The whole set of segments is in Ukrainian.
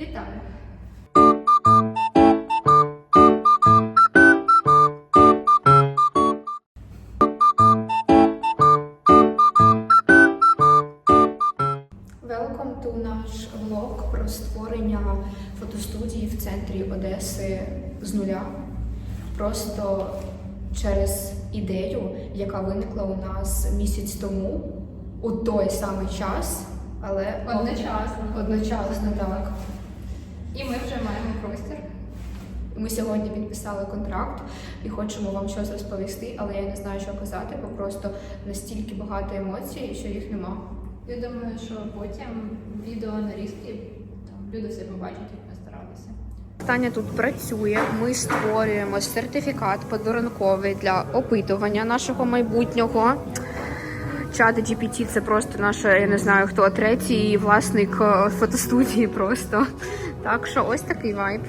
Вітаю! Welcome to наш влог про створення фотостудії в центрі Одеси з нуля. Просто через ідею, яка виникла у нас місяць тому, у той самий час, але Одночасно. Одночасно, так. І ми вже маємо простір. Ми сьогодні підписали контракт і хочемо вам щось розповісти, але я не знаю, що казати, бо просто настільки багато емоцій, що їх нема. Я думаю, що потім відео нарізки там люди все побачать, як ми старалися. Таня тут працює. Ми створюємо сертифікат подарунковий для опитування нашого майбутнього. Чат GPT це просто наша, я не знаю хто, третій власник е, фотостудії просто. Так що ось такий вайб.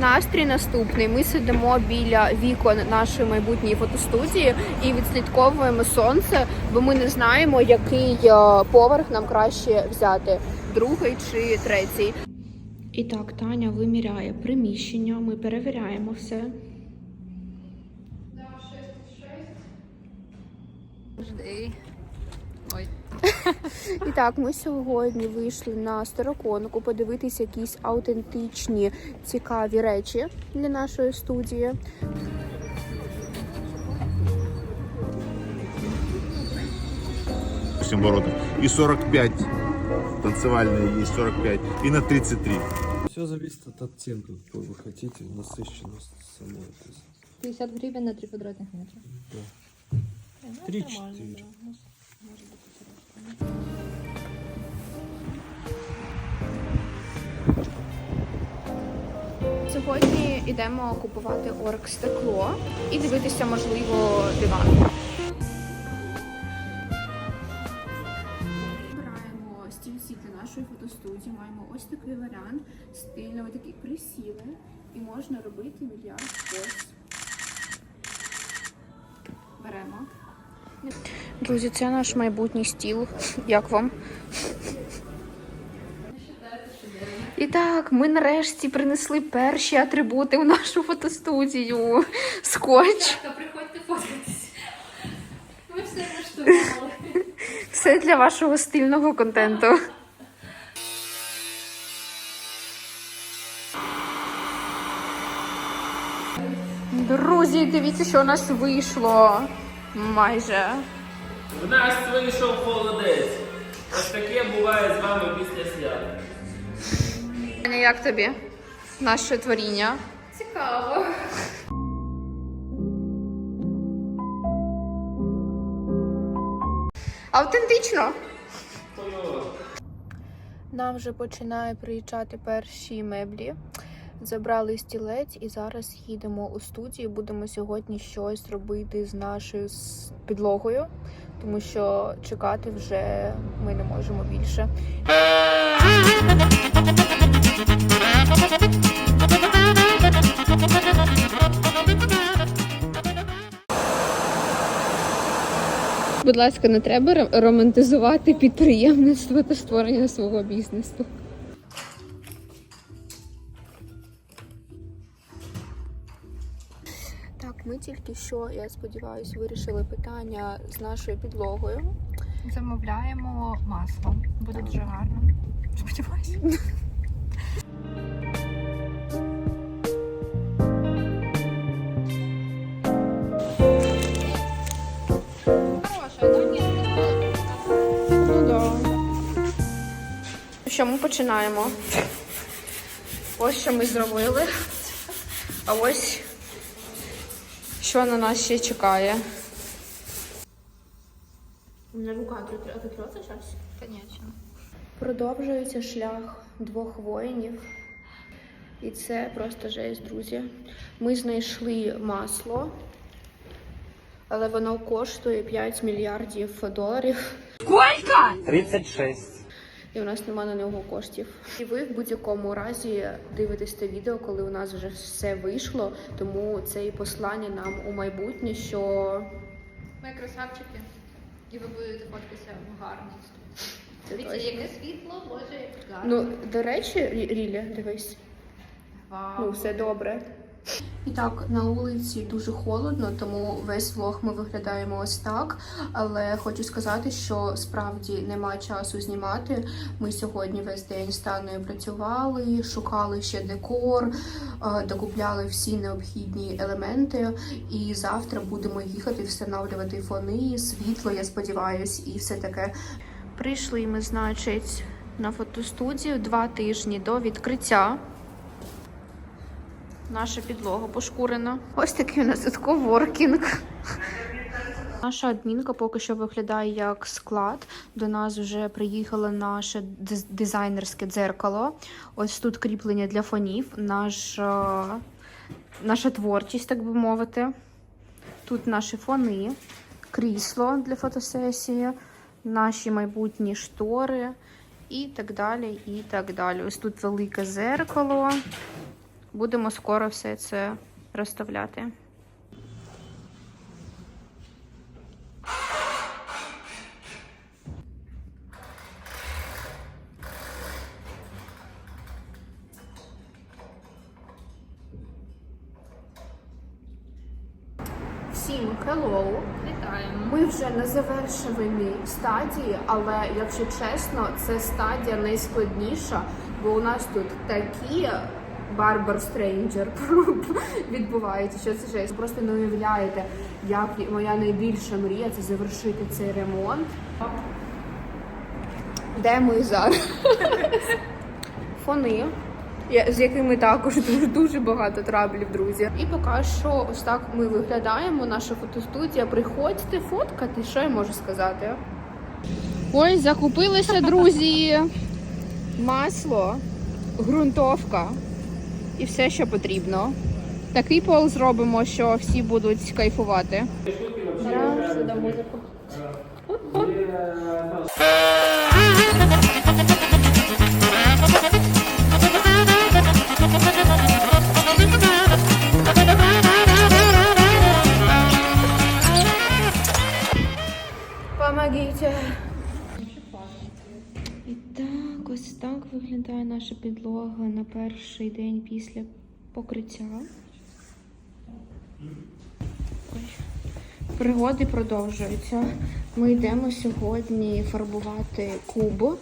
Настрій наступний. Ми сидимо біля вікон нашої майбутньої фотостудії і відслідковуємо сонце, бо ми не знаємо, який е, поверх нам краще взяти другий чи третій. І так, Таня виміряє приміщення, ми перевіряємо все. Жди. Ой. І так, ми сьогодні вийшли на староконку подивитися якісь аутентичні цікаві речі для нашої студії. всем воротам. И 45 танцевальные есть, 45. И на 33. Все зависит от оттенка, какой вы хотите, насыщенность самой. то есть 50 гривень на 3 квадратних метри. Три-четыре. Сьогодні йдемо купувати оргстекло і дивитися, можливо, диван. Вибираємо стільці для нашої фотостудії. Маємо ось такий варіант. Стильно, ви такі присіли, і можна робити мільярд поз. Беремо. Друзі, це наш майбутній стіл. Як вам? І так, ми нарешті принесли перші атрибути в нашу фотостудію. Скотч. Приходьте фоткатись. Ми все влаштували. Все для вашого стильного контенту. Друзі, дивіться, що у нас вийшло. Майже. В нас вийшов холодець. Ось таке буває з вами після свят. Аня, Як тобі? Наше творіння. Цікаво. Автентично. Нам вже починає приїжджати перші меблі. Забрали стілець і зараз їдемо у студію. Будемо сьогодні щось робити з нашою підлогою, тому що чекати вже ми не можемо більше. Будь ласка, не треба романтизувати підприємництво та створення свого бізнесу. Так, ми тільки що, я сподіваюся, вирішили питання з нашою підлогою. Замовляємо масло. Буде дуже гарно. Сподіваюся. Хороша, ну ні. Що ми починаємо? Ось що ми зробили. А ось що на нас ще чекає. У мене рука ототрется зараз. Конечно. Продовжується шлях двох воїнів. І це просто жесть, друзі. Ми знайшли масло, але воно коштує 5 мільярдів доларів. 36. І у нас нема на нього коштів. І ви в будь-якому разі дивитесь це відео, коли у нас вже все вийшло. Тому це і послання нам у майбутнє, що Ми красавчики. І ви будете фоткатися в. Це Дивіться, яке світло, боже, як гарно. Ну, до речі, Рі- Ріля, дивись. Вау. Ну, все добре. І так, на вулиці дуже холодно, тому весь влог ми виглядаємо ось так. Але хочу сказати, що справді немає часу знімати. Ми сьогодні весь день з Таною працювали, шукали ще декор, е, докупляли всі необхідні елементи. І завтра будемо їхати встановлювати фони, світло, я сподіваюсь, і все таке. Прийшли ми, значить, на фотостудію два тижні до відкриття. Наша підлога пошкурена. Ось такий у нас тут коворкінг. Наша адмінка поки що виглядає як склад. До нас вже приїхало наше дизайнерське дзеркало. Ось тут кріплення для фонів, наш, е, наша творчість, так би мовити. Тут наші фони, крісло для фотосесії, наші майбутні штори і так далі. І так далі. Ось тут велике зеркало. Будемо скоро все це розставляти. Всім hello! Вітаємо. Ми вже на завершеній стадії, але якщо чесно, це стадія найскладніша, бо у нас тут такі барбар стрейнджер відбуваються, що це жесть. Просто не уявляєте, як моя найбільша мрія це завершити цей ремонт. Де ми зараз? Фони. Я- З якими також дуже дуже багато траблів, друзі. І поки що ось так ми виглядаємо. Наша фотостудія. Приходьте фоткати. Що я можу сказати? Ой, закупилися, друзі. Масло, ґрунтовка і все, що потрібно. Такий пол зробимо, що всі будуть кайфувати. Зараз сюди музику. Помогите. І так, ось так виглядає наша підлога на перший день після покриття. Ой. Пригоди продовжуються. Ми йдемо сьогодні фарбувати куб,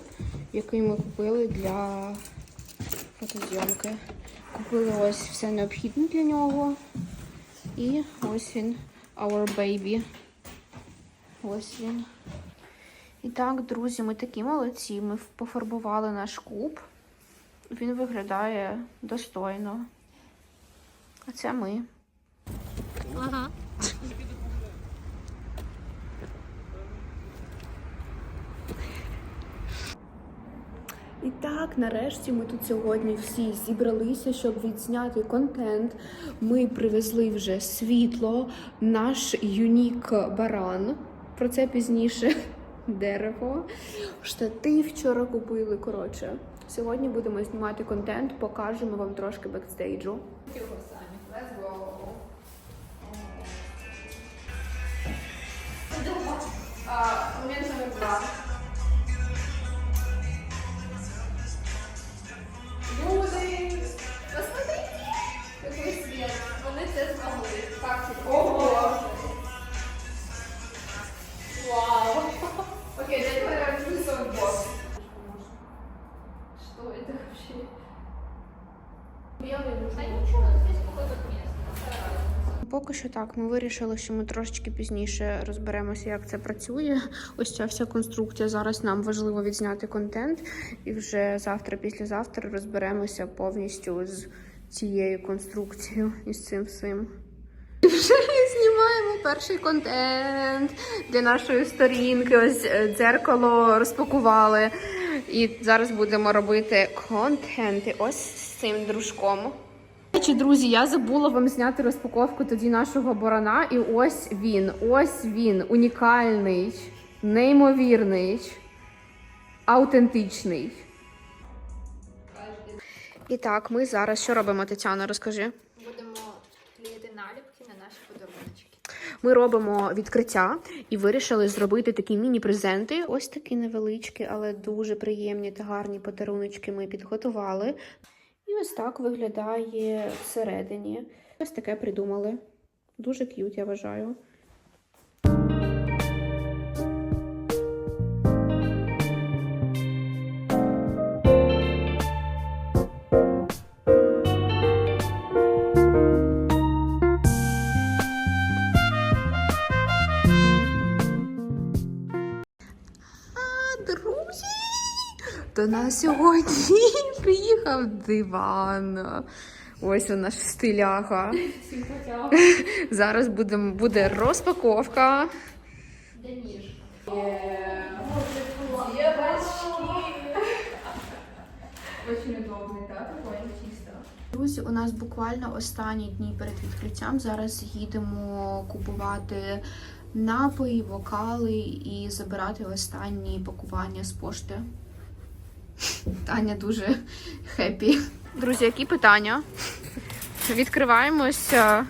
який ми купили для фотозйомки. Купили ось все необхідне для нього. І ось він, our baby. Ось він. І так, друзі, ми такі молодці. Ми пофарбували наш куб. Він виглядає достойно. А це ми. Ага. І так, нарешті ми тут сьогодні всі зібралися, щоб відзняти контент. Ми привезли вже світло, наш юнік баран. Про це пізніше дерево. Штатив вчора купили. Коротше, сьогодні будемо знімати контент, покажемо вам трошки бекстейджу. Момент номер два. Що так, ми вирішили, що ми трошечки пізніше розберемося, як це працює. Ось ця вся конструкція. Зараз нам важливо відзняти контент, і вже завтра, післязавтра розберемося повністю з цією конструкцією і з цим всім. Вже знімаємо перший контент для нашої сторінки. Ось е, дзеркало розпакували. І зараз будемо робити контенти ось з цим дружком. Речі, друзі, я забула вам зняти розпаковку тоді нашого барана. І ось він, ось він, унікальний, неймовірний, аутентичний. І так, ми зараз що робимо, Тетяна? Розкажи. Будемо клеїти наліпки на наші подарунки. Ми робимо відкриття і вирішили зробити такі міні-презенти. Ось такі невеличкі, але дуже приємні та гарні подаруночки ми підготували. І ось так виглядає всередині. Ось таке придумали. Дуже к'ют, я вважаю. До нас сьогодні приїхав диван. Ось він наш стиляга. Зараз буде, буде розпаковка. Друзі, у нас буквально останні дні перед відкриттям. Зараз їдемо купувати напої, вокали і забирати останні пакування з пошти. Таня дуже хеппі. Друзі, які питання? Відкриваємося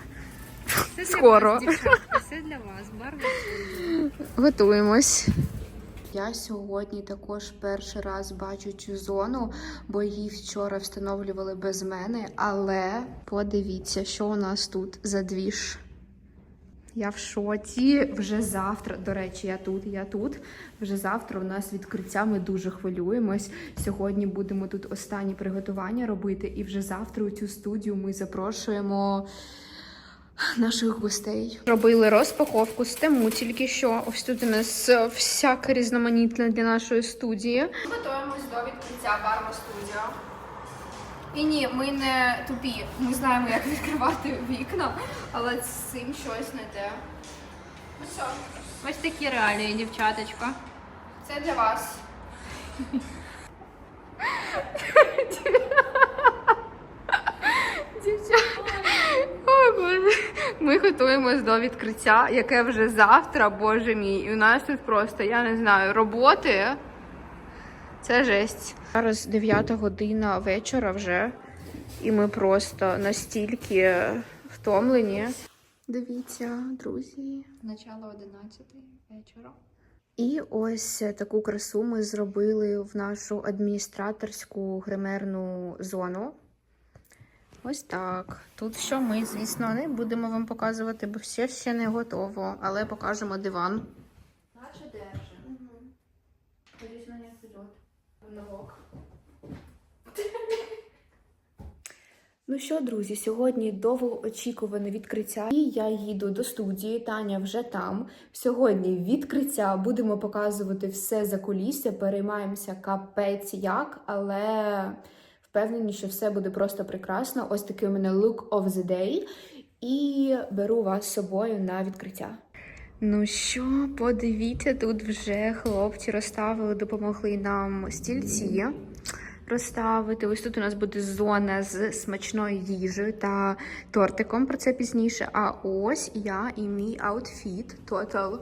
скоро. Все для вас, барви. Готуємось. Я сьогодні також перший раз бачу цю зону, бо її вчора встановлювали без мене. Але подивіться, що у нас тут за двіж. Я в шоці. Вже завтра, до речі, я тут, я тут. Вже завтра у нас відкриття. Ми дуже хвилюємось. Сьогодні будемо тут останні приготування робити, і вже завтра у цю студію ми запрошуємо наших гостей. Робили розпаковку з тему тільки що. Ось тут у нас е, всяке різноманітне для нашої студії. Готуємось до відкриття барма студіо. І ні, ми не тупі. Ми знаємо, як відкривати вікна, але з цим щось не те. Ну що, Ось такі реалії, дівчаточка. це для вас. Ой, Боже. Ми готуємось до відкриття, яке вже завтра, боже мій. І у нас тут просто, я не знаю, роботи. Це жесть. Зараз 9 година вечора вже, і ми просто настільки втомлені. Дивіться, друзі. Начало 11 вечора. І ось таку красу ми зробили в нашу адміністраторську гримерну зону. Ось так. Тут що ми, звісно, не будемо вам показувати, бо все ще не готово, але покажемо диван. Наче держи. Ходіть Ну що, друзі, сьогодні довгоочікуване відкриття. І я їду до студії. Таня вже там. Сьогодні відкриття. Будемо показувати все за кулісся. Переймаємося капець як, але впевнені, що все буде просто прекрасно. Ось такий у мене look of the day. І беру вас з собою на відкриття. Ну що, подивіться, тут вже хлопці розставили, допомогли нам стільці розставити. Ось тут у нас буде зона з смачною їжею та тортиком. Про це пізніше. А ось я і мій аутфіт. Total,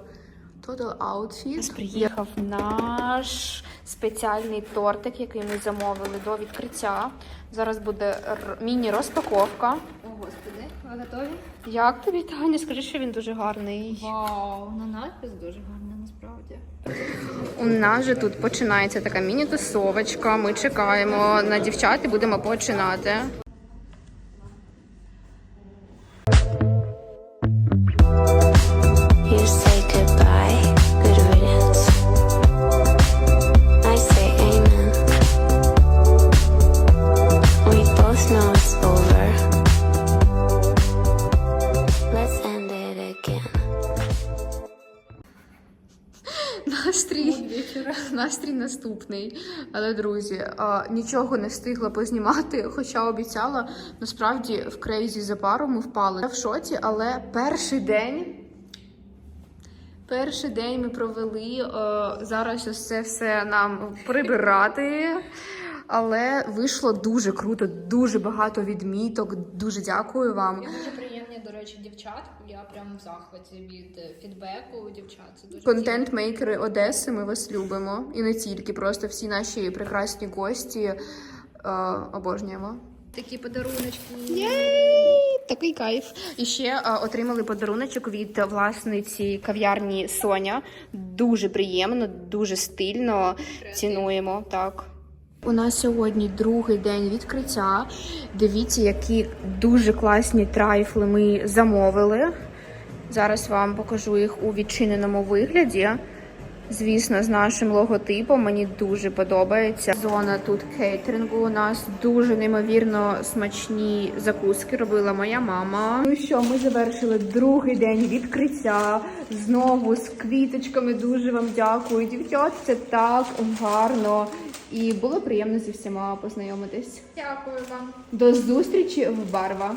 total outfit. Приїхав наш спеціальний тортик, який ми замовили до відкриття. Зараз буде міні-розпаковка. О, господи, ви готові? Як тобі, Таня? Скажи, що він дуже гарний. Вау, на надпис дуже гарна насправді. У нас же тут починається така міні-тусовочка. Ми чекаємо на дівчат і будемо починати. Настрій, настрій наступний. Але, друзі, а, нічого не встигла познімати, хоча обіцяла. Насправді в крейзі за пару ми впали. Я в шоці, але перший день. Перший день ми провели. е, зараз ось це все нам прибирати. Але вийшло дуже круто, дуже багато відміток. Дуже дякую вам. І дуже до речі, дівчат. Я прям в захваті від е, фідбеку дівчат. Це дуже Контент-мейкери Одеси, ми вас любимо. І не тільки, просто всі наші прекрасні гості е, обожнюємо. Такі подаруночки. Єй! Такий кайф. І ще а, отримали подаруночок від власниці кав'ярні Соня. Дуже приємно, дуже стильно. Цінуємо так. У нас сьогодні другий день відкриття. Дивіться, які дуже класні трайфли ми замовили. Зараз вам покажу їх у відчиненому вигляді. Звісно, з нашим логотипом мені дуже подобається. Зона тут кейтерингу. У нас дуже неймовірно смачні закуски робила моя мама. Ну що, ми завершили другий день відкриття. Знову з квіточками. Дуже вам дякую. Дівчат, це так гарно. І було приємно зі всіма познайомитись. Дякую вам. До зустрічі в Барва.